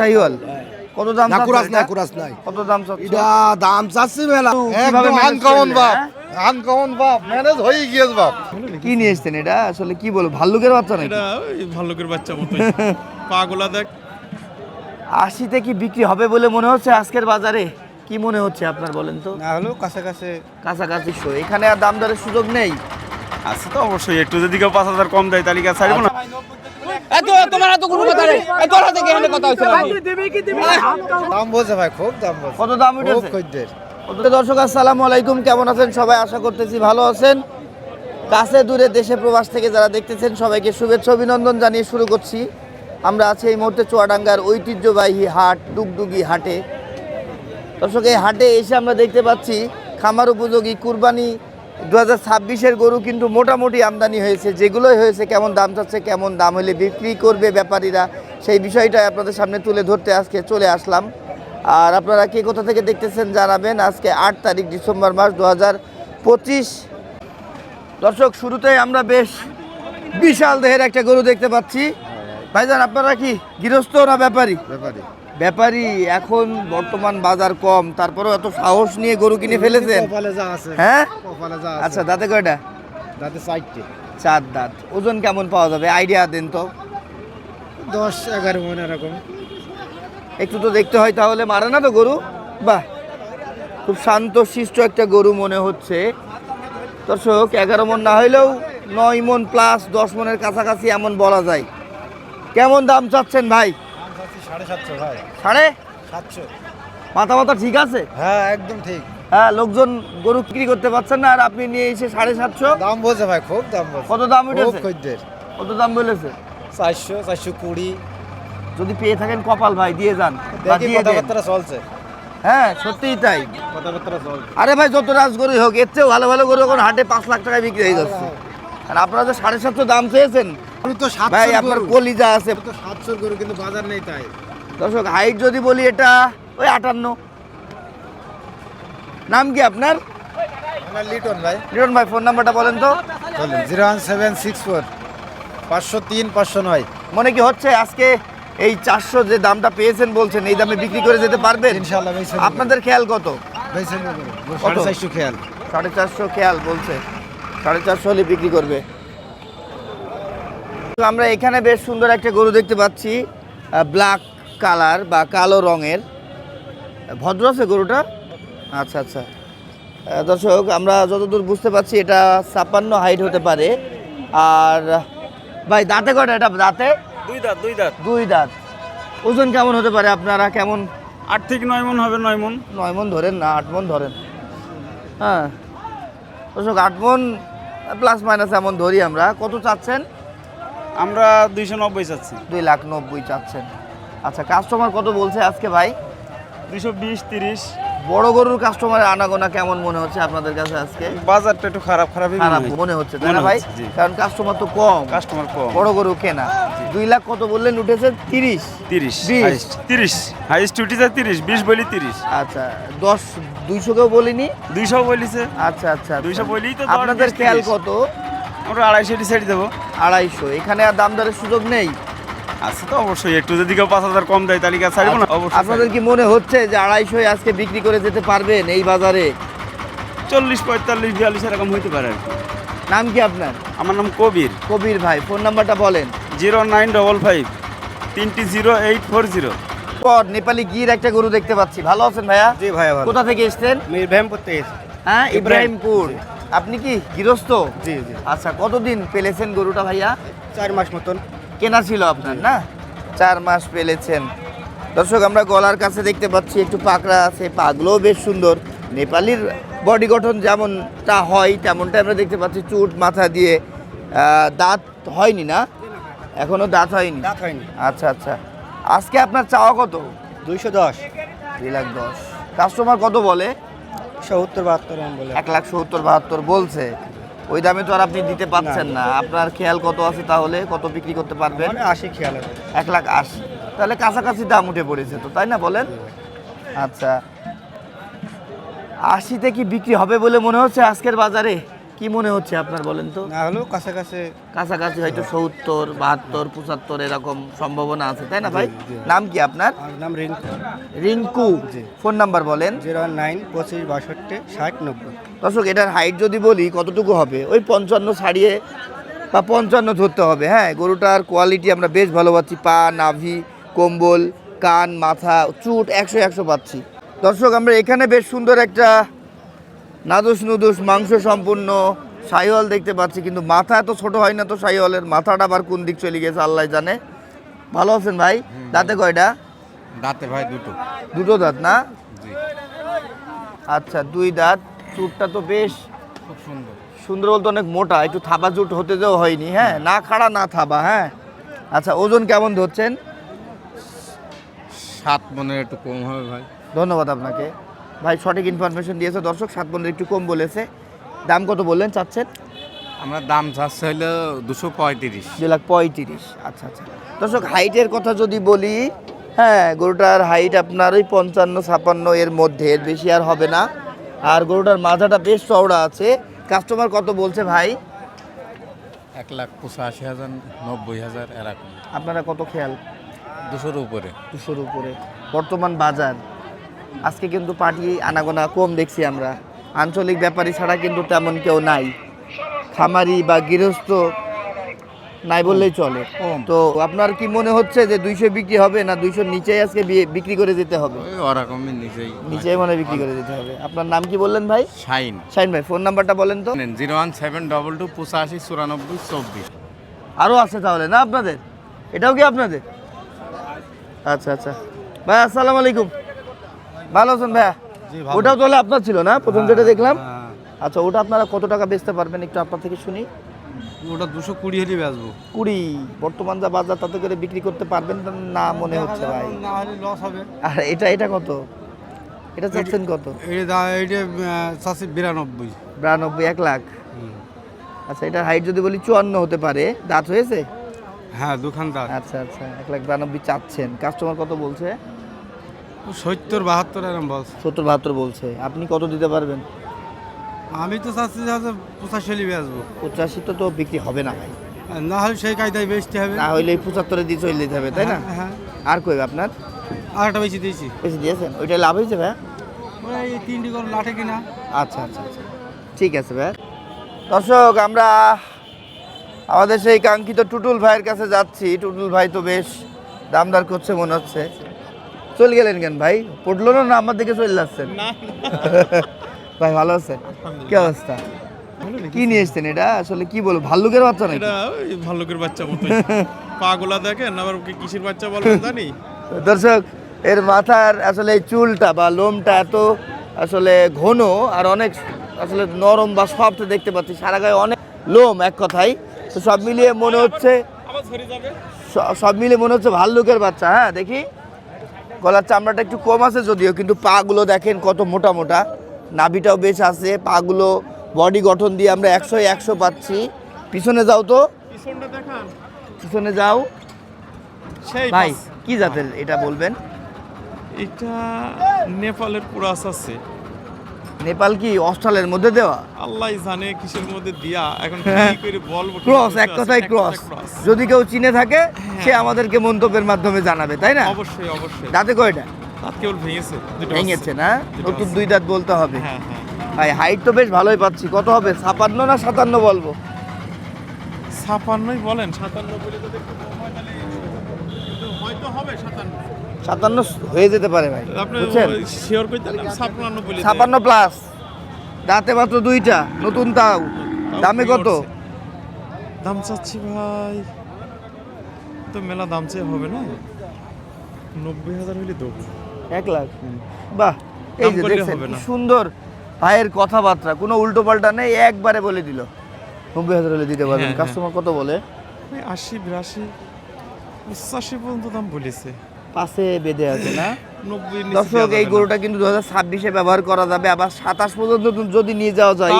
শাহিওয়াল কত দাম না চাচ্ছেন কুরাস নাই কুরাস নাই। কত দাম চাচ্ছেন? এটা দাম চাচ্ছি মেলা। একদম আনকমন বাপ হ্যাঁ? আনকমন বাপ ম্যানেজ হয়ে গিয়েছে বাপ। কি নিয়ে এসছেন এটা? আসলে কি বলব ভাল্লুকের বাচ্চা নাকি? এটা ওই ভাল্লুকের বাচ্চা মতো পাগুলা দেখ। আশিতে কি বিক্রি হবে বলে মনে হচ্ছে আজকের বাজারে? কি মনে হচ্ছে আপনার বলেন তো? না হলেও কাছাকাছি। কাছাকাছি শো এখানে আর দাম দরের সুযোগ নেই। আছে তো অবশ্যই একটু যদি কেউ পাঁচ হাজার কম দেয় তালিকা ছাড়বো না? দাম বলছে ভাই খুব দাম বলছে। কত দাম উঠেছে? খদ্দের। দর্শক আসসালামু আলাইকুম। কেমন আছেন? সবাই আশা করতেছি ভালো আছেন। কাছে দূরে দেশে প্রবাস থেকে যারা দেখতেছেন সবাইকে শুভেচ্ছা অভিনন্দন জানিয়ে শুরু করছি। আমরা আছি এই মুহূর্তে চুয়াডাঙ্গার ঐতিহ্যবাহী হাট ডুগডুগি হাটে। দর্শক এই হাটে এসে আমরা দেখতে পাচ্ছি খামার উপযোগী কুরবানি দু হাজার গরু কিন্তু মোটামুটি আমদানি হয়েছে। যেগুলোই হয়েছে, কেমন দাম চাচ্ছে, কেমন দাম হলে বিক্রি করবে ব্যাপারীরা, সেই বিষয়টাই আপনাদের সামনে তুলে ধরতে আজকে চলে আসলাম। আর আপনারা কে কোথা থেকে দেখতেছেন জানাবেন, আজকে আট তারিখ ডিসেম্বর মাস দু হাজার পঁচিশ। দর্শক, শুরুতেই আমরা বেশ বিশাল দেহের একটা গরু দেখতে পাচ্ছি। ভাইজান, আপনারা কি গৃহস্থ না ব্যাপারী? ব্যাপারে। ব্যাপারী এখন বর্তমান বাজার কম তারপরেও এত সাহস নিয়ে গরু কিনে ফেলেছেন? কপালে যা আছে। হ্যাঁ? আচ্ছা দাঁতে কয়টা? দাঁতে চারটে। চার দাঁত। ওজন কেমন পাওয়া যাবে? আইডিয়া দেন তো। দশ এগারো মনে এরকম। একটু তো দেখতে হয় তাহলে মারে না তো গরু? বাহ! খুব শান্ত শিষ্ট একটা গরু মনে হচ্ছে। দর্শক এগারো মন না হইলেও নয় মন প্লাস দশ মনের কাছাকাছি এমন বলা যায়। কেমন দাম চাচ্ছেন ভাই? সাড়ে সাতশো ভাই। সাড়ে? সাতশো। মাথা মাথা ঠিক আছে? হ্যাঁ একদম ঠিক। হ্যাঁ লোকজন গরু বিক্রি করতে পারছেন না আর আপনি নিয়ে এসে সাড়ে সাতশো? দাম বলছে ভাই খুব দাম বলছে। কত দাম খুব উঠেছে? খদ্দের। কত দাম বলেছে? চারশো চারশো কুড়ি। যদি পেয়ে থাকেন কপাল ভাই দিয়ে যান। বা দেখি দিয়ে দেন। কথাবার্তা চলছে। হ্যাঁ সত্যিই তাই। কথাবার্তা চলছে। আরে ভাই যত রাজ হোক এর চেয়েও ভালো ভালো গরু এখন হাটে পাঁচ লাখ টাকায় বিক্রি হয়ে যাচ্ছে। আর আপনারা যে সাড়ে সাতশো দাম চেয়েছেন ভাই আপনার কলিজা আছে। সাতশোর গরু কিন্তু বাজার নেই তাই। দর্শক হাইট যদি বলি এটা ওই আটান্ন। নাম কি আপনার? লিটন ভাই। লিটন ভাই ফোন নাম্বারটা বলেন তো। Zero one seven six four পাঁচশো তিন পাঁচশো নয়। মনে কি হচ্ছে আজকে এই চারশো যে দামটা পেয়েছেন বলছেন এই দামে বিক্রি করে যেতে পারবেন? ইনশাল্লাহ আপনাদের খেয়াল কত? সাড়ে চারশো খেয়াল। সাড়ে চারশো খেয়াল বলছে। সাড়ে চারশো হলে বিক্রি করবে। তো আমরা এখানে বেশ সুন্দর একটা গরু দেখতে পাচ্ছি ব্ল্যাক কালার বা কালো রঙের। ভদ্র আছে গরুটা? আচ্ছা আচ্ছা। দর্শক আমরা যতদূর বুঝতে পারছি এটা ছাপ্পান্ন হাইট হতে পারে। আর ভাই দাঁতে কটা এটা? দাঁতে? দুই দাঁত দুই দাঁত। দুই দাঁত। ওজন কেমন হতে পারে আপনারা? কেমন? আট থেকে নয় মন হবে নয় মন। নয় মন ধরেন না আট মন ধরেন। হ্যাঁ। দর্শক আট মন প্লাস মাইনাস এমন ধরি আমরা। কত চাচ্ছেন? আমরা দুইশো নব্বই চাচ্ছি। দুই লাখ নব্বই চাচ্ছেন। আচ্ছা কাস্টমার কত বলছে আজকে ভাই? দুইশো বিশ তিরিশ। বড় গরুর কাস্টমারের আনাগোনা কেমন মনে হচ্ছে আপনাদের কাছে আজকে? বাজারটা একটু খারাপ খারাপই খারাপ মনে হচ্ছে তাই না ভাই? কারণ কাস্টমার তো কম। কাস্টমার কম। বড় গরু কেনা। দুই লাখ কত বললেন? উঠেছে তিরিশ। তিরিশ। তিরিশ। হাইস্ট উঠি যায় তিরিশ বিশ বলি তিরিশ। আচ্ছা দশ দুইশো কেউ বলিনি? দুইশো বলিছে। আচ্ছা আচ্ছা। 200 বললেই তো আপনাদের খেয়াল কত? আমরা আড়াইশো ডিসাইড দেবো। আড়াইশো এখানে আর দাম দরের সুযোগ নেই? আছে তো অবশ্যই একটু যদি কেউ পাঁচ হাজার কম দেয় তালিকা ছাড়বো না? অবশ্যই আপনাদের কি মনে হচ্ছে যে আড়াইশোয় আজকে বিক্রি করে যেতে পারবেন এই বাজারে? চল্লিশ পঁয়তাল্লিশ বিয়াল্লিশ এরকম হইতে পারে আর কি। নাম কি আপনার? আমার নাম কবির। কবির ভাই ফোন নাম্বারটা বলেন। জিরো নাইন ডবল ফাইভ তিনটি জিরো এইট ফোর জিরো। পর নেপালি গির একটা গরু দেখতে পাচ্ছি। ভালো আছেন ভাইয়া? জি ভাইয়া কোথা থেকে এসছেন? মির ভ্যামপুর থেকে হ্যাঁ ইব্রাহিমপুর। আপনি কি গৃহস্থ? জি জি। আচ্ছা কতদিন পেলেছেন গরুটা ভাইয়া? চার মাস মতন। কেনা ছিল আপনার না? চার মাস পেলেছেন। দর্শক আমরা গলার কাছে দেখতে পাচ্ছি একটু পাকড়া আছে পাগলোও বেশ সুন্দর। নেপালির বডি গঠন যেমনটা হয় তেমনটা আমরা দেখতে পাচ্ছি চুট মাথা দিয়ে দাঁত হয়নি না? এখনও দাঁত হয়নি? রাত হয়নি। আচ্ছা আচ্ছা। আজকে আপনার চাওয়া কত? দুইশো দশ। দুই লাখ দশ। কাস্টমার কত বলে? সত্তর বাহাত্তর বলে। এক লাখ সত্তর বাহাত্তর বলছে। ওই দামে তো আর আপনি দিতে পারছেন না। আপনার খেয়াল কত আছে তাহলে? কত বিক্রি করতে পারবেন? মানে আশি খেয়াল আছে। এক লাখ আশি। তাহলে কাছাকাছি দাম উঠে পড়েছে তো তাই না বলেন? আচ্ছা। আশিতে কি বিক্রি হবে বলে মনে হচ্ছে আজকের বাজারে? কি মনে হচ্ছে আপনার বলেন তো? না হলেও কাছাকাছি। কাছাকাছি হয়তো সত্তর বাহাত্তর পঁচাত্তর এরকম সম্ভাবনা আছে তাই না ভাই। নাম কি আপনার? নাম রিঙ্কু। রিঙ্কু। ফোন নাম্বার বলেন। জিরো নাইন পঁচিশ বাষট্টি ষাট নব্বই। দর্শক এটার হাইট যদি বলি কতটুকু হবে? ওই পঞ্চান্ন ছাড়িয়ে বা পঞ্চান্ন ধরতে হবে হ্যাঁ? গরুটার কোয়ালিটি আমরা বেশ ভালো পাচ্ছি পা নাভি কম্বল কান মাথা চুট একশো একশো পাচ্ছি। দর্শক আমরা এখানে বেশ সুন্দর একটা নাদুস নুদুস মাংস সম্পূর্ণ সাইওয়াল দেখতে পাচ্ছি কিন্তু মাথা এত ছোট হয় না তো সাইওয়ালের মাথাটা আবার কোন দিক চলে গেছে আল্লাহ জানে। ভালো আছেন ভাই? দাঁতে কয়টা? দাঁতে ভাই দুটো। দুটো দাঁত না? আচ্ছা দুই দাঁত চুটটা তো বেশ খুব সুন্দর। সুন্দর বলতে অনেক মোটা একটু থাবা জুট হতে দেওয়া হয়নি হ্যাঁ? না খাড়া না থাবা হ্যাঁ? আচ্ছা ওজন কেমন ধরছেন? সাত মনে একটু কম হবে ভাই। ধন্যবাদ আপনাকে। ভাই সঠিক ইনফরমেশন দিয়েছে। দর্শক সাত পনেরো একটু কম বলেছে। দাম কত বললেন চাচ্ছেন? আমরা দাম চাচ্ছে হলো দুশো পঁয়ত্রিশ। দু লাখ পঁয়ত্রিশ। আচ্ছা আচ্ছা। দর্শক হাইটের কথা যদি বলি হ্যাঁ গরুটার হাইট আপনার ওই পঞ্চান্ন ছাপান্ন এর মধ্যে। এর বেশি আর হবে না। আর গরুটার মাথাটা বেশ চওড়া আছে। কাস্টমার কত বলছে ভাই? এক লাখ পঁচাশি হাজার নব্বই হাজার এরকম। আপনারা কত খেয়াল? দুশোর উপরে। দুশোর উপরে। বর্তমান বাজার। আজকে কিন্তু পাটি আনাগোনা কম দেখছি আমরা। আঞ্চলিক ব্যাপারী ছাড়া কিন্তু তেমন কেউ নাই। খামারি বা গৃহস্থ নাই বললেই চলে। তো আপনার কি মনে হচ্ছে যে দুইশো বিক্রি হবে না দুইশোর নিচেই আজকে বিক্রি করে যেতে হবে? ওরকমই নিজেই নিচেই মনে বিক্রি করে যেতে হবে। আপনার নাম কি বললেন ভাই? শাইন। শাইন ভাই ফোন নাম্বারটা বলেন তো। Zero one seven double two পঁচাশি চুরানব্বই চব্বিশ। আরও আছে তাহলে না আপনাদের? এটাও কি আপনাদের? আচ্ছা আচ্ছা। ভাই আসসালামু আলাইকুম। ভালো আছেন ভাইয়া। ওটাও তাহলে আপনার ছিল না? প্রথম যেটা দেখলাম। হ্যাঁ। আচ্ছা ওটা আপনারা কত টাকা বেচতে পারবেন একটু আপনার থেকে শুনি? ওটা দুশো কুড়ি হলে বেচবো। কুড়ি। বর্তমান যা বাজার তাতে করে বিক্রি করতে পারবেন না মনে হচ্ছে ভাই। না হলে লস হবে। আর এটা এটা কত? এটা চাচ্ছেন কত? এটা বিরানব্বই। বিরানব্বই এক লাখ। আচ্ছা এটা হাইট যদি বলি চুয়ান্ন হতে পারে। দাঁত হয়েছে? হ্যাঁ দুখান দাঁত। আচ্ছা আচ্ছা এক লাখ বিরানব্বই চাচ্ছেন। কাস্টমার কত বলছে? সত্তর বাহাত্তর এরম বলছে। সত্তর বাহাত্তর বলছে। আপনি কত দিতে পারবেন? আমি তো চাচ্ছি যে পঁচাশি হলে বেচবো। পঁচাশি তো তো বিক্রি হবে না ভাই। না হলে সেই কায়দায় বেচতে হবে। না হইলে পঁচাত্তরে দিয়ে চলে যেতে হবে তাই না? হ্যাঁ, হ্যাঁ। আর কই আপনার? আর একটা বেশি দিয়েছি। বেশি দিয়েছেন? ওইটা লাভ হয়েছে ভাই? ওই তিনটি করে লাঠে কিনা। আচ্ছা আচ্ছা আচ্ছা। ঠিক আছে ভাই। দর্শক আমরা আমাদের সেই কাঙ্ক্ষিত টুটুল ভাইয়ের কাছে যাচ্ছি। টুটুল ভাই তো বেশ দামদার করছে মনে হচ্ছে। চলে গেলেন কেন ভাই? পড়ল না আমার দিকে চলে যাচ্ছেন? ভাই ভালো আছেন কি অবস্থা? কি নিয়ে এসছেন এটা? আসলে কি বলব ভাল্লুকের বাচ্চা নাকি? ভাল্লুকের বাচ্চা মতো পাগুলা দেখেন আবার কিসের বাচ্চা বলবেন জানি। দর্শক এর মাথার আসলে এই চুলটা বা লোমটা এত আসলে ঘন আর অনেক আসলে নরম বা সফট দেখতে পাচ্ছি। সারা গায়ে অনেক লোম এক কথাই তো সব মিলিয়ে মনে হচ্ছে সব মিলিয়ে মনে হচ্ছে ভাল্লুকের বাচ্চা হ্যাঁ দেখি। গলার চামড়াটা একটু কম আছে যদিও কিন্তু পাগুলো দেখেন কত মোটা মোটা। নাভিটাও বেশ আছে পাগুলো বডি গঠন দিয়ে আমরা একশো একশো পাচ্ছি। পিছনে যাও তো। পিছনে যাও। ভাই কি জাতের এটা বলবেন? এটা নেপালের পুরাস আছে। নেপাল কি অস্ট্রালের মধ্যে দেওয়া? আল্লাহ জানে কিসের মধ্যে দিয়া। এখন কি করে বলব ক্রস এক কথায় ক্রস। যদি কেউ চিনে থাকে সে আমাদেরকে মন্তব্যের মাধ্যমে জানাবে তাই না? অবশ্যই অবশ্যই। দাঁতে কয়টা? দাঁত কেবল ভেঙেছে ভেঙেছে না? নতুন দুই দাঁত বলতে হবে। হ্যাঁ হ্যাঁ। ভাই হাইট তো বেশ ভালোই পাচ্ছি। কত হবে? ছাপান্ন না সাতান্ন বলব? ছাপান্নই বলেন সাতান্ন বলে তো দেখতে হয় হয়তো হবে সাতান্ন। সাতান্ন হয়ে যেতে পারে ভাই বুঝছেন। ছাপান্ন প্লাস দাঁতে মাত্র দুইটা নতুন তাও। দামে কত? দাম চাচ্ছি ভাই তো মেলা দাম চেয়ে হবে না? নব্বই হাজার হলে দেবো। এক লাখ। বাহ এই যে দেখছেন। সুন্দর ভাইয়ের কথাবার্তা কোনো উল্টো পাল্টা নেই একবারে বলে দিল। নব্বই হাজার হলে দিতে পারবেন। হ্যাঁ, কাস্টমার কত বলে? আশি বিরাশি পঁচাশি পর্যন্ত দাম বলেছে। পাশে বেঁধে আছে না? নব্বই দর্শক এই গরুটা কিন্তু দু হাজার ছাব্বিশে ব্যবহার করা যাবে আবার সাতাশ পর্যন্ত যদি নিয়ে যাওয়া যায়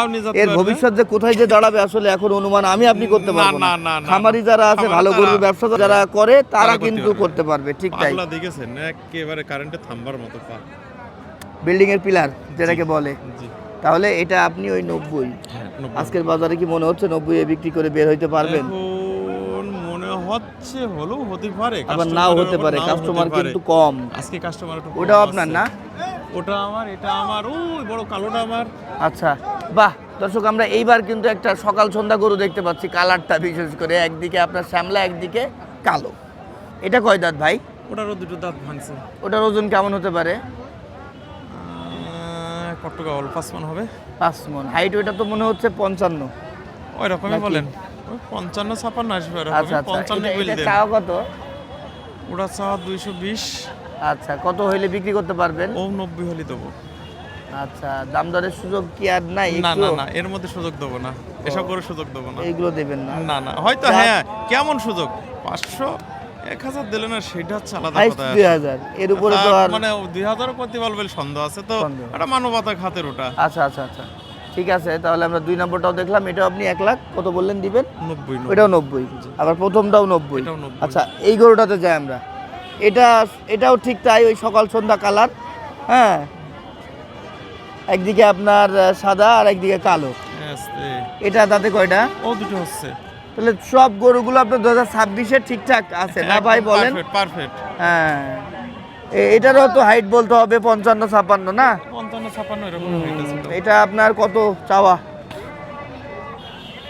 এর ভবিষ্যৎ যে কোথায় যে দাঁড়াবে আসলে এখন অনুমান আমি আপনি করতে পারব না খামারি যারা আছে ভালো গরুর ব্যবসা যারা করে তারা কিন্তু করতে পারবে ঠিক তাই। দেখেছেন একেবারে কারেন্টে থামবার মতো বিল্ডিং এর পিলার যেটাকে বলে। তাহলে এটা আপনি ওই নব্বই। হ্যাঁ আজকের বাজারে কি মনে হচ্ছে নব্বই এ বিক্রি করে বের হইতে পারবেন? হচ্ছে হলেও হতে পারে আবার নাও হতে পারে কাস্টমার কিন্তু কম। আজকে কাস্টমার একটু ওটাও আপনার না? ওটা আমার এটা আমার ওই বড় কালোটা আমার। আচ্ছা বাহ দর্শক আমরা এইবার কিন্তু একটা সকাল সন্ধ্যা গরু দেখতে পাচ্ছি কালারটা বিশেষ করে একদিকে আপনার শ্যামলা একদিকে কালো। এটা কয় দাঁত ভাই? ওটারও দুটো দাঁত ভাঙছে। ওটার ওজন কেমন হতে পারে? কত পাঁচ মান হবে। পাঁচ মন। হাইট ওইটা তো মনে হচ্ছে পঞ্চান্ন। ওই রকমই বলেন। পঞ্চান্ন ছাপান্ন আসবে আচ্ছা আচ্ছা। পঞ্চান্ন চাওয়া কত? ওটা চাওয়া দুইশো বিশ। আচ্ছা কত হইলে বিক্রি করতে পারবেন? ও নব্বই হলে দেবো। আচ্ছা দাম দরের সুযোগ কি আর নাই না না না এর মধ্যে সুযোগ দেবো না। এসব করে সুযোগ দেবো না। এইগুলো দেবেন না। না না হয়তো হ্যাঁ কেমন সুযোগ? পাঁচশো এক হাজার দিলে না সেটা হচ্ছে আলাদা কথা। দুই হাজার। এর উপরে তো আর মানে দুই হাজারও করতে পারবে সন্দেহ আছে তো। এটা মানবতার খাতের ওটা। আচ্ছা আচ্ছা আচ্ছা। ঠিক আছে তাহলে আমরা দুই নম্বরটাও দেখলাম এটাও আপনি এক লাখ কত বললেন দিবেন? নব্বই নব্বই। নব্বই। আবার প্রথমটাও নব্বই। আচ্ছা এই গরুটাতে যাই আমরা। এটা এটাও ঠিক তাই ওই সকাল সন্ধ্যা কালার হ্যাঁ? একদিকে আপনার সাদা আর একদিকে কালো। এটা তাতে কয়টা? ও দুটো হচ্ছে। তাহলে সব গরুগুলো আপনার দু হাজার ছাব্বিশে ঠিকঠাক আছে না ভাই বলেন? পারফেক্ট হ্যাঁ। এটারও তো হাইট বলতে হবে পঞ্চান্ন ছাপান্ন না? পঞ্চান্ন ছাপান্ন এরকম এটা আপনার কত চাওয়া?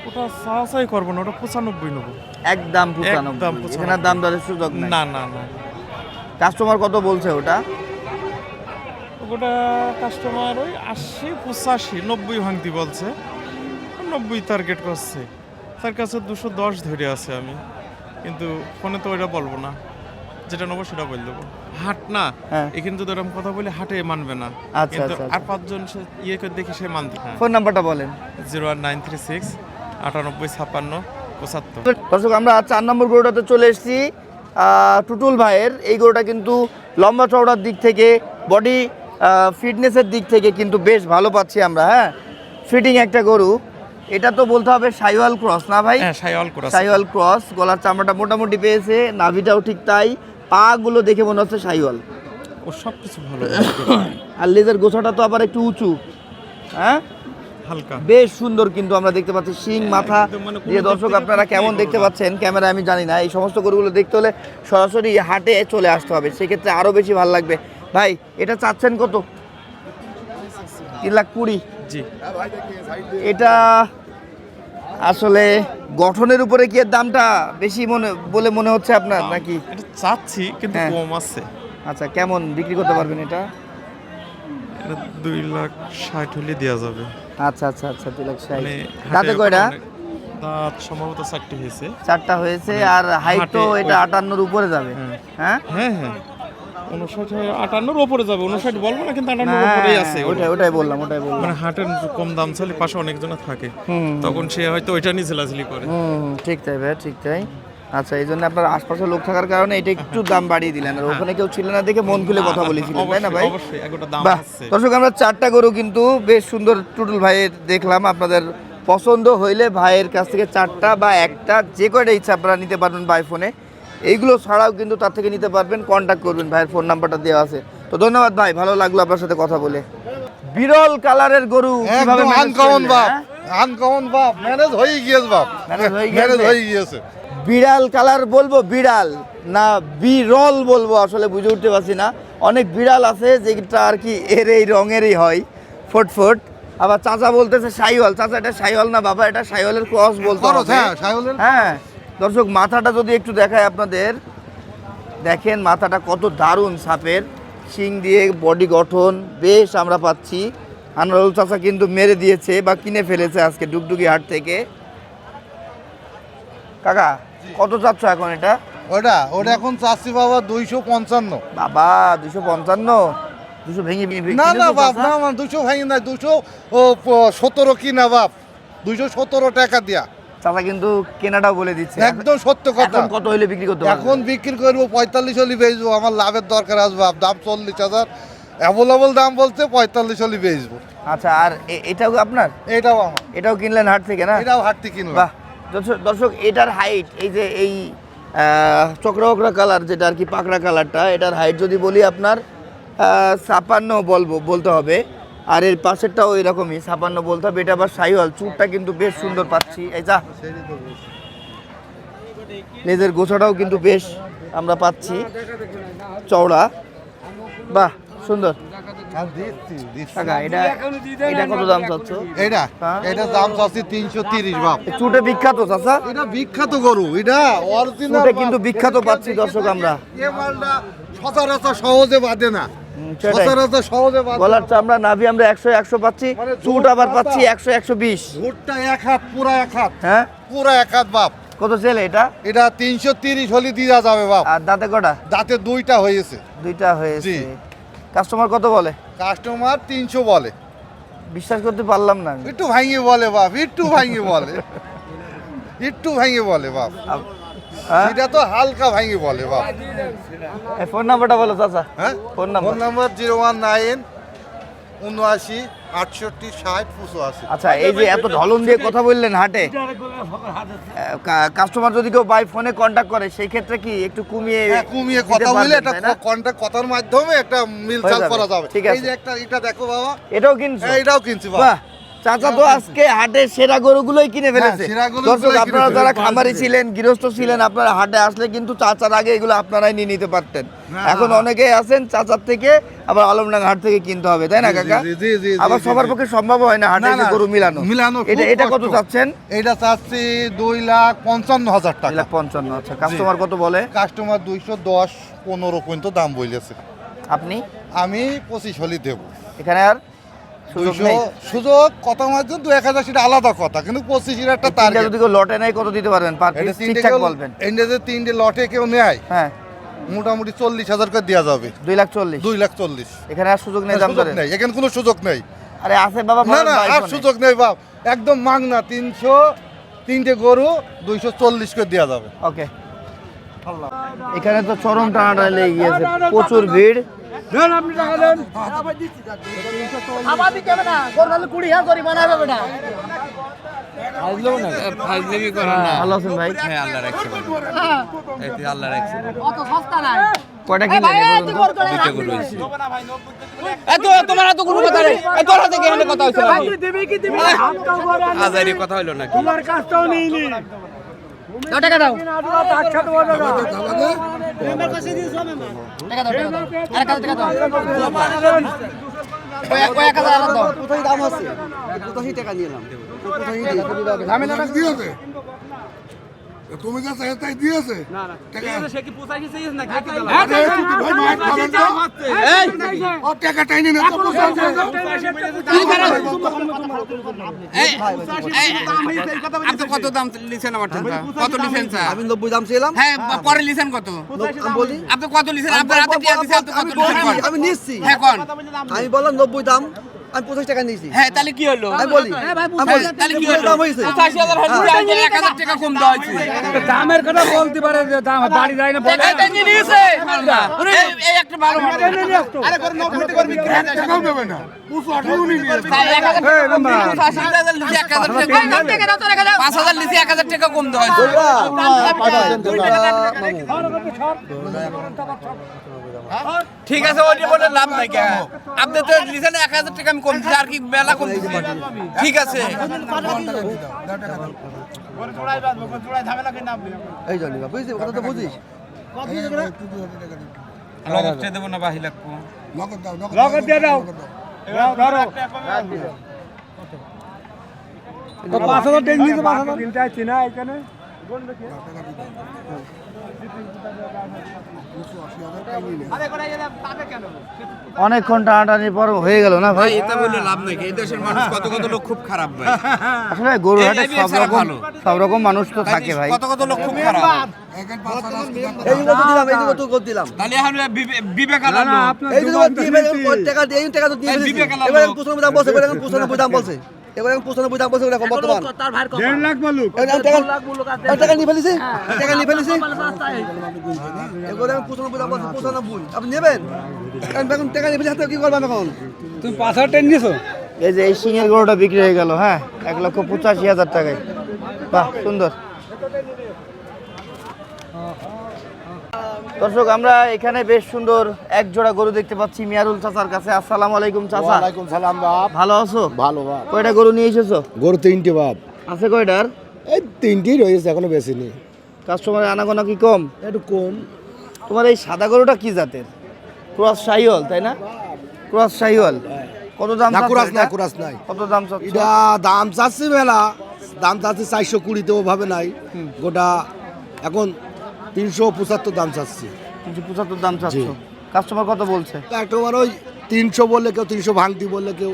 ওটা সাহায্যই করব না ওটা পঁচানব্বই নেব। একদম পঁচানব্বই। এখানে দাম দরের সুযোগ না না না। কাস্টমার কত বলছে ওটা? ওটা কাস্টমার ওই আশি পঁচাশি নব্বই ভাঙতি বলছে। নব্বই টার্গেট করছে। তার কাছে দুশো দশ ধরে আছে আমি। কিন্তু ফোনে তো ওইটা বলব না। যেটা নেব সেটা বলে দেবো। হাট না হ্যাঁ। এখানে যদি ওরকম কথা বলে হাটে মানবে না। আচ্ছা, আচ্ছা, আর পাঁচজন সে ইয়ে করে দেখি সে মানতে ফোন নাম্বারটা বলেন। Zero one nine three six আটানব্বই ছাপ্পান্ন পঁচাত্তর। দর্শক আমরা চার নম্বর গরুটাতে চলে এসেছি। টুটুল ভাইয়ের। এই গরুটা কিন্তু লম্বা চওড়ার দিক থেকে বডি ফিটনেসের দিক থেকে কিন্তু বেশ ভালো পাচ্ছি আমরা হ্যাঁ? ফিটিং একটা গরু। এটা তো বলতে হবে সাইওয়াল ক্রস না ভাই? হ্যাঁ সাইওয়াল করা আছে। সাইওয়াল ক্রস গলার চামড়াটা মোটামুটি পেয়েছে নাভিটাও ঠিক তাই। পা গুলো দেখে মনে হচ্ছে সাইওয়াল। ও সব কিছু ভালো আর লেজের গোছাটা তো আবার একটু উঁচু। হ্যাঁ? হালকা। বেশ সুন্দর কিন্তু আমরা দেখতে পাচ্ছি। শিং মাথা। একদম মানে দিয়ে দর্শক আপনারা কেমন দেখতে পাচ্ছেন? ক্যামেরা আমি জানি না। এই সমস্ত গরুগুলো দেখতে হলে সরাসরি হাটে চলে আসতে হবে। সেক্ষেত্রে আরও বেশি ভালো লাগবে। ভাই এটা চাচ্ছেন কত? তিন লাখ কুড়ি। জি। এটা আসলে গঠনের উপরে কি দামটা বেশি মনে বলে মনে হচ্ছে আপনার নাকি? এটা চাচ্ছি কিন্তু হ্যাঁ। কম আছে। আচ্ছা কেমন বিক্রি করতে পারবেন এটা? এটা দুই লাখ ষাট হলে দেওয়া যাবে। আচ্ছা আচ্ছা আচ্ছা দুই লাখ ষাট। মানে দাঁতে হাটে কয়টা? দাঁত সম্ভবত চারটি হয়েছে। চারটা হয়েছে আর হাইট তো এটা আটান্নর উপরে যাবে। হ্যাঁ? হ্যাঁ হ্যাঁ। উনষাট আটান্নর ওপরে যাবে উনষাট বলব না কিন্তু আটান্নর হ্যাঁ, ওপরেই আছে ওটাই ওটাই বললাম ওটাই বললাম। মানে হাটের কম দাম চালে পাশে অনেকজন থাকে। তখন সে হয়তো ওইটা নিয়ে ঝেলাঝেলি করে। ঠিক তাই ভাই ঠিক তাই। আচ্ছা এই জন্য আপনার আশপাশে লোক থাকার কারণে এটা একটু দাম বাড়িয়ে দিলেন। আর ওখানে কেউ ছিল না দেখে মন খুলে কথা বলেছিলেন তাই না ভাই? দর্শক আমরা চারটা গরু কিন্তু বেশ সুন্দর টুটুল ভাইয়ের দেখলাম। আপনাদের পছন্দ হইলে ভাইয়ের কাছ থেকে চারটা বা একটা যে কয়টা ইচ্ছা আপনারা নিতে পারবেন বাই ফোনে এইগুলো ছাড়াও কিন্তু তার থেকে নিতে পারবেন কন্ট্যাক্ট করবেন ভাইয়ের ফোন নাম্বারটা দেওয়া আছে। তো ধন্যবাদ ভাই ভালো লাগল আপনার সাথে কথা বলে। বিরল কালারের গরু কীভাবে আনকমন বাপ হ্যাঁ? আনকমন বাপ ম্যানেজ হয়ে গিয়েছে বাপ। ম্যানেজ হয়ে গিয়েছে? বিড়াল কালার বলব বিড়াল না বিরল বলব আসলে বুঝে উঠতে পারছি না। অনেক বিড়াল আছে যেটা আর কি এর এই রঙেরই হয় ফুটফুট আবার চাচা বলতেছে সাইওয়াল চাচা এটা সাইওয়াল না বাবা এটা সাইওয়ালের ক্রস বলতে হ্যাঁ, হ্যাঁ দর্শক মাথাটা যদি একটু দেখায় আপনাদের দেখেন মাথাটা কত দারুণ সাপের। শিং দিয়ে বডি গঠন বেশ আমরা পাচ্ছি। আনারুল চাচা কিন্তু মেরে দিয়েছে বা কিনে ফেলেছে আজকে ডুগডুগি হাট থেকে। কাকা কত চাচ্ছ এখন এটা? ওটা ওটা এখন চাচ্ছি বাবা দুইশো পঞ্চান্ন। বাবা দুশো পঞ্চান্ন? দুশো ভেঙে না না বাপ না না দুশো ভাঙি না দুশো সতেরো কিনা বাপ। দুইশো সতেরো টাকা দিয়া। চাচা কিন্তু কেনাটাও বলে দিচ্ছে। একদম সত্য কথা। এখন কত হইলে বিক্রি করতে এখন বিক্রি করব পঁয়তাল্লিশ হলি বেচবো আমার লাভের দরকার আসবে দাম চল্লিশ হাজার। অ্যাভেলেবল দাম বলতে পঁয়তাল্লিশ হলি বেচবো। আচ্ছা আর এটাও আপনার? এটাও আমার। এটাও কিনলেন হাট থেকে না? এটাও হাটটি কিনলাম। বাহ দর্শক- এটার হাইট এই যে এই আহ, চক্রা চক্রা কালার যেটা আর কি পাকড়া কালারটা এটার হাইট যদি বলি আপনার ছাপান্ন বলব বলতে হবে। আর এর পাশেরটাও এরকমই ছাপান্ন বলতে হবে এটা আবার সাইওয়াল চুরটা কিন্তু বেশ সুন্দর পাচ্ছি। এই যা লেজের গোছাটাও কিন্তু বেশ আমরা পাচ্ছি। চওড়া বাহ সুন্দর। বিখ্যাত চাচা। এটা বিখ্যাত গরু এটা কিন্তু বিখ্যাত পাচ্ছি দর্শক আমরা। সচরাচর সহজে বাঁধে না। সহজে গলার চামড়া নাভি আমরা একশো একশো পাচ্ছি মানে চুট আবার পাচ্ছি একশো একশো বিশ। ভুট্টা এক হাত পুরা এক হাত। হ্যাঁ? পুরা এক হাত বাপ। কত ছেলে এটা? এটা তিনশো তিরিশ হলে দিয়া যাবে বাপ। আর দাঁতে কটা? দাঁতে দুইটা হয়েছে। দুইটা হয়েছে। কাস্টমার কত বলে? কাস্টমার তিনশো বলে। বিশ্বাস করতে পারলাম না একটু ভাঙিয়ে বলে বাপ একটু ভাঙিয়ে বলে। একটু ভাঙে বলে বাপ। এটা তো হালকা ভাঙে বলে বাপ ফোন নাম্বারটা বলো চাচা। হ্যাঁ? Phone number. Phone number zero one nine উনআশি আটষট্টি ষাট পঁচাশি। আচ্ছা এই যে এত ঢলন দিয়ে কথা বললেন হাটে কাস্টমার যদি কেউ বাই ফোনে কন্ট্যাক্ট করে সেই ক্ষেত্রে কি একটু কমিয়ে হ্যাঁ, কমিয়ে কথা বলে পারবেন, একটা? কন্টাক্ট কথার মাধ্যমে একটা মিল হয়ে চাল করা যাবে। ঠিক এই আছে। যে একটা এটা দেখো বাবা। এটাও কিনছো? হ্যাঁ, এটাও কিনছি বাবা। বাহ! চাচা তো আজকে হাটে সেরা গরুগুলোই কিনে ফেলেছে। দর্শক আপনারা যারা খামারি ছিলেন গৃহস্থ ছিলেন আপনারা হাটে আসলে কিন্তু চাচার আগে এগুলো আপনারাই নিয়ে নিতে পারতেন। এখন অনেকেই আছেন চাচার থেকে আবার আলমডাঙ্গা হাট থেকে কিনতে হবে তাই না কাকা? আবার সবার পক্ষে সম্ভব হয় না হাটে এসে গরু মিলানো। মিলানো এটা এটা কত চাচ্ছেন? এটা চাচ্ছি দুই লাখ পঞ্চান্ন হাজার টাকা। লাখ পঞ্চান্ন আচ্ছা কাস্টমার কত বলে? কাস্টমার দুইশো দশ পনেরো পর্যন্ত দাম বলেছে আপনি? আমি পঁচিশ হলি দেবো। এখানে আর? সুযোগ কত মাধ্যম দু এক হাজার সেটা আলাদা কথা কিন্তু পঁচিশের একটা টার্গেট যদি কেউ লটে নেয় কত দিতে পারবেন? পার পিস ঠিকঠাক বলবেন। যে তিনটে লটে কেউ নেয় হ্যাঁ। মোটামুটি চল্লিশ হাজার করে দেওয়া যাবে। দুই লাখ চল্লিশ। দুই লাখ চল্লিশ। এখানে আর সুযোগ নেই দাম সুযোগ নেই এখানে কোনো সুযোগ নেই। আরে আছে বাবা না না আর সুযোগ নেই বাপ। একদম মাগনা তিনশো তিনটে গরু দুইশো চল্লিশ করে দেওয়া যাবে। ওকে। এখানে তো চরম টানাটানি লেগে গিয়েছে প্রচুর ভিড়। ফাজলিমি করো না। ভালো আছেন ভাই? হ্যাঁ আল্লাহ রাখছে তো আল্লাহ রাখছে অত সস্তা নাই। কয়টা কিনলেন এ পর্যন্ত? গরু কথা হইল নাকি? দাও টাকা দাও। টাকা দাও টাকা দাও। টাকা টাকা দাও। কয়েক কয়েক হাজার আলাদা দাও। কোথায় দাম আছে? পঁচাশি টাকা নিলাম ঝামেলাটা দিয়েছে তুমি যা চাই তাই দিয়েছে টাকা টাইনি না আপনি কত দাম লিছেন আমার থেকে কত লিছেন স্যার আমি নব্বই দাম ছিলাম হ্যাঁ পরে লিছেন কত আমি বলি আপনি কত লিছেন আপনার হাতে টিয়া দিছে আপনি কত আমি লিছেন আমি নিচ্ছি হ্যাঁ কোন আমি বললাম নব্বই দাম আমি পঁচিশ টাকা নিয়েছি। হ্যাঁ তাহলে কি হলো? আমি বলি। তাহলে কি হলো দাম হয়েছে। পঁচাশি হাজার এক হাজার টাকা কম দেওয়া হয়েছে। দামের কথা বলতে পারে যে দাম বাড়ি যায় না বলে নিয়েছে। এই- একটা ভালো আরে করে নব্বই করে বিক্রি টাকাও দেবে না। টাকা টাকা টাকা টাকা পাঁচ হাজার লিছে এক হাজার টাকা কম দেওয়া হয়েছে। ঠিক আছে ওইটা বলে লাভ নাই কে? আপনি তো লিছেন এক হাজার টাকা আমি কম দিচ্ছি আর কি বেলা কম দিচ্ছি ঠিক আছে। এই জন্য বুঝছিস কথা তো বুঝিস। দেবো না বাহি লাগবো। নগদ দিয়ে দাও। ধরো। পাঁচ হাজার ডেকে নিয়েছে পাঁচ হাজার। তিনটা চিনা এখানে। অনেকক্ষণ টানাটানির পর হয়ে গেল না ভাই? এটা বললে লাভ নাই এই দেশের মানুষ কত কত লোক খুব খারাপ ভাই। আসলে গরু হাটে সব রকম সব রকম মানুষ তো থাকে ভাই। কত কত লোক খুব খারাপ। এই এবার এখন পঁচানব্বই দাম বলছে এখন বর্তমান। দেড় লাখ বলুক টাকা নিয়ে ফেলেছি? টাকা নিয়ে ফেলেছি? এবার এখন পঁচানব্বই দাম বলছে পঁচানব্বই। আপনি নেবেন? এখন এখন টাকা নিয়ে ফেলেছি হাতে কি করবেন এখন? তুমি পাঁচ হাজার টেন নিয়েছো এই যে এই সিংয়ের গরুটা বিক্রি হয়ে গেল হ্যাঁ? এক লক্ষ পঁচাশি হাজার টাকায়। বাহ সুন্দর। দর্শক আমরা এখানে বেশ সুন্দর এক জোড়া গরু দেখতে পাচ্ছি মিয়ারুল চাচার কাছে। আসসালামু আলাইকুম চাচা। ওয়ালাইকুম সালাম বাপ। ভালো আছো? ভালো বাপ। কয়টা গরু নিয়ে এসেছ? গরু তিনটে বাপ। আছে কয়টার? এই তিনটেই রয়েছে এখনও বেশি নেই কাস্টমার আনাগোনা কি কম? একটু কম। তোমার এই সাদা গরুটা কি জাতের? ক্রস শাহিওয়াল তাই না? ক্রস শাহিওয়াল। কত দাম না কুরাস এটা? কুরাস নাই। কত দাম চাচ্ছ এটা দাম চাচ্ছি মেলা দাম চাচ্ছি চারশো কুড়িতে ওভাবে নাই। গোটা এখন তিনশো পঁচাত্তর দাম চাচ্ছি। তিনশো পঁচাত্তর দাম চাচ্ছ। কাস্টমার কত বলছে? একবার ওই তিনশো বললে কেউ তিনশো ভাঙতি বললে কেউ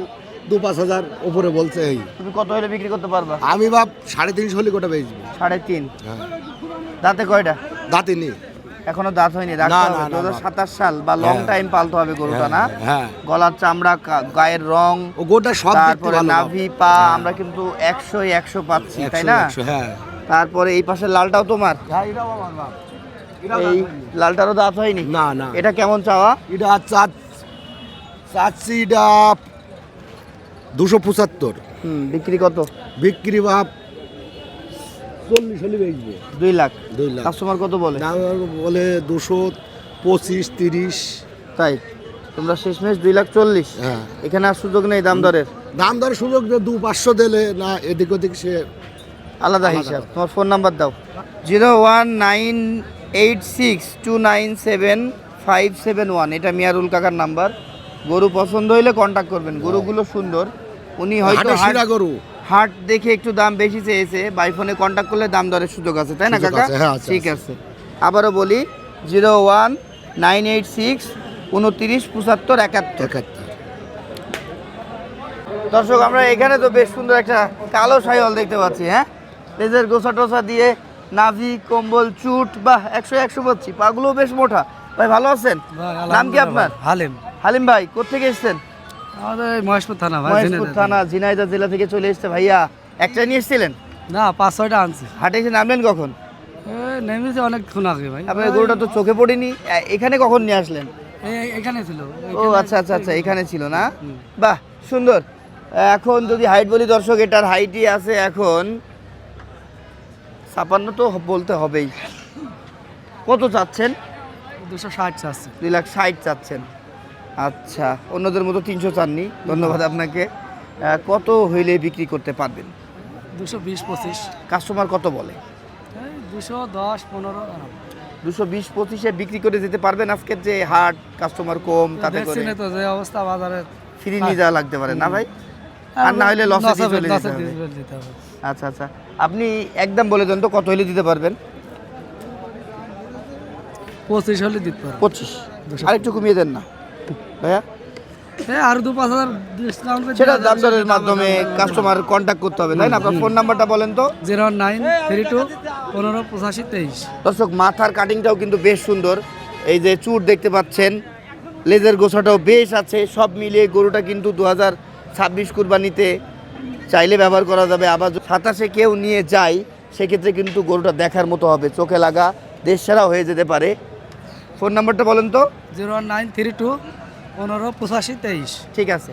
দু পাঁচ হাজার ওপরে বলছে এই। তুমি কত হলে বিক্রি করতে পারবা? আমি ভাব সাড়ে তিনশো হলে গোটা বেচবো। সাড়ে তিন? হ্যাঁ। দাঁতে কয়টা? দাঁতে নেই। এখনও দাঁত হয়নি না, না, দু হাজার সাতাশ সাল বা লং হ্যাঁ। টাইম পালতে হবে গরুটা না? হ্যাঁ গলার চামড়া গায়ের রং ও গোটা সব তারপরে নাভি পা আমরা কিন্তু একশো একশো পাচ্ছি তাই না? হ্যাঁ। তারপরে এই পাশে লালটাও তোমার? এই লালটারও দাঁত হয়নি? না না। এটা কেমন চাওয়া? এটা চার চাচ্ছি এটা দুশো পঁচাত্তর। হুম বিক্রি কত? বিক্রি ভাব চল্লিশ হলে বেচবো। দুই লাখ। দুই লাখ। কাস্টমার কত বলে? বলে দুশো পঁচিশ তিরিশ। তাই? তোমরা শেষমেশ দুই লাখ চল্লিশ। হ্যাঁ। এখানে আর সুযোগ নেই দাম দরের? দাম দর সুযোগ যে দু পাঁচশো দিলে না এদিক ওদিক সে আলাদা হিসাব। তোমার ফোন নাম্বার দাও। Zero one nine eight six two nine seven five seven one. এটা মিয়ারুল কাকার নাম্বার। গরু পছন্দ হইলে কন্ট্যাক্ট করবেন। গরুগুলো সুন্দর। উনি হয়তো গরু। হাট দেখে একটু দাম বেশি চেয়েছে। বাই ফোনে কন্ট্যাক্ট করলে দাম দরের সুযোগ আছে তাই না কাকা? হ্যাঁ, ঠিক আছে। আবারও বলি zero one nine eight six উনত্রিশ পঁচাত্তর একাত্তর। একাত্তর। দর্শক আমরা এখানে তো বেশ সুন্দর একটা কালো সাইওয়াল দেখতে পাচ্ছি হ্যাঁ? লেজের গোসা টোসা দিয়ে নাভি কম্বল চুট বাহ একশো একশো পাচ্ছি পাগুলো বেশ মোটা। ভাই ভালো আছেন? নাম কি আপনার? হালিম। হালিম ভাই কোথেকে এসেছেন? আমাদের মহেশপুর থানা ভাই মহেশপুর থানা ঝিনাইদহ জেলা থেকে চলে এসেছে। ভাইয়া একটা নিয়ে এসেছিলেন? না পাঁচ ছয়টা আনছি। হাটে এসে নামলেন কখন? নেমেছে অনেকক্ষণ আগে ভাই। আপনার গরুটা তো চোখে পড়েনি। এখানে কখন নিয়ে আসলেন? এখানে ছিল। ও আচ্ছা আচ্ছা আচ্ছা এখানে ছিল না? বাহ সুন্দর। এখন যদি হাইট বলি দর্শক এটার হাইটই আছে এখন ছাপান্ন তো বলতে হবেই। কত চাচ্ছেন? দুশো ষাট আছে দুই লাখ ষাট চাচ্ছেন। আচ্ছা অন্যদের মতো তিনশো চাননি। ধন্যবাদ আপনাকে। কত হইলে বিক্রি করতে পারবেন? দুশো বিশ পঁচিশ। কাস্টমার কত বলে? দুশো দশ পনেরো দুশো বিশ পঁচিশে বিক্রি করে যেতে পারবেন আজকের যে হাট কাস্টমার কম তাতে করে তো যে অবস্থা বাজারে ফ্রি নিয়ে যাওয়া লাগতে পারে না ভাই? আর না হলে লসে দিয়ে চলে যেতে হবে। আচ্ছা আচ্ছা। আপনি একদম বলে দেন তো কত হলে দিতে পারবেন? পঁচিশ হলে দিতে পারব। পঁচিশ। আরেকটু কমিয়ে দেন না। ভাইয়া? আর দু পাঁচ হাজার সেটা দাম দরের মাধ্যমে কাস্টমার কন্ট্যাক্ট করতে হবে তাই না? আপনার ফোন নাম্বারটা বলেন তো। জিরো নাইন থ্রি টু পনেরো পঁচাশি তেইশ। দর্শক মাথার কাটিংটাও কিন্তু বেশ সুন্দর। এই যে চুট দেখতে পাচ্ছেন লেজের গোছাটাও বেশ আছে। সব মিলিয়ে গরুটা কিন্তু দু হাজার ছাব্বিশ কুরবানিতে চাইলে ব্যবহার করা যাবে আবার সাতাশে কেউ নিয়ে যায় সেক্ষেত্রে কিন্তু গরুটা দেখার মতো হবে চোখে লাগা দেশ সেরা হয়ে যেতে পারে। ফোন নাম্বারটা বলেন তো? জিরো নাইন থ্রি টু পনেরো পঁচাশি তেইশ। ঠিক আছে।